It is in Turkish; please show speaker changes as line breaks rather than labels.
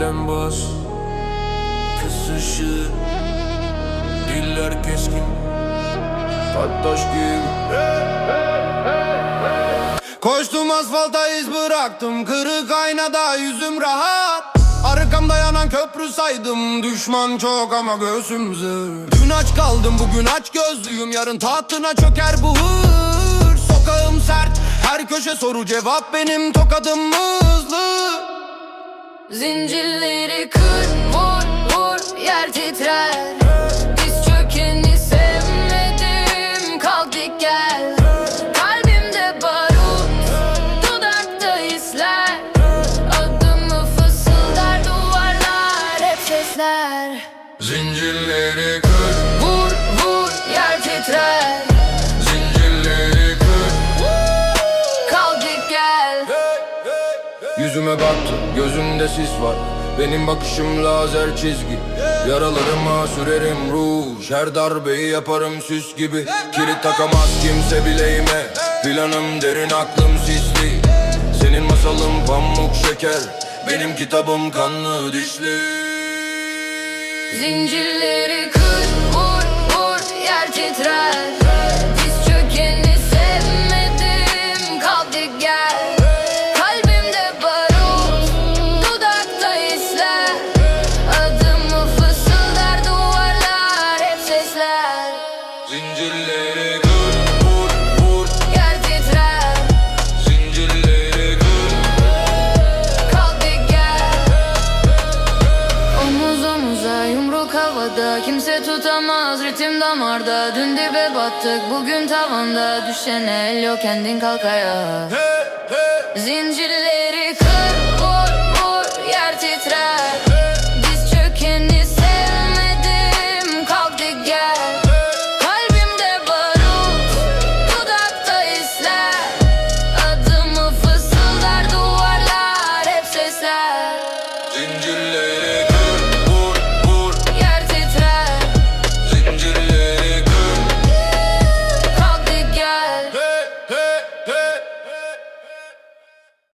Deklem bas Kısışı Diller keskin Tattaş gibi. Koştum asfalta iz bıraktım. Kırık aynada yüzüm rahat. Arkamda yanan köprü saydım. Düşman çok ama göğsüm zır. Dün aç kaldım bugün aç gözlüyüm. Yarın tahtına çöker bu hır. Sokağım sert her köşe soru cevap. Benim tokadım hızlı
Zincirleri kır, vur, vur, yer titrer. Diz çökeni sevmedim, kalk gel. Kalbimde barut, dudakta hisler. Adımı fısıldar duvarlar, hep
Zincirleri kır Yüzüme baktı gözümde sis var. Benim bakışım lazer çizgi. Yaralarıma sürerim ruj. Her darbeyi yaparım süs gibi. Kilit takamaz kimse bileğime. Planım derin aklım sisli. Senin masalın pamuk şeker. Benim kitabım kanlı dişli.
Zincirleri kır,
Zincirleri kır vur vur.
Yer titrer,
Zincirleri kır
kalk dik gel. Omuz omuza, yumruk havada. Kimse tutamaz ritim damarda. Dün dibe battık, bugün tavanda. Düşen el yok kendin kalk ayağa.
Hey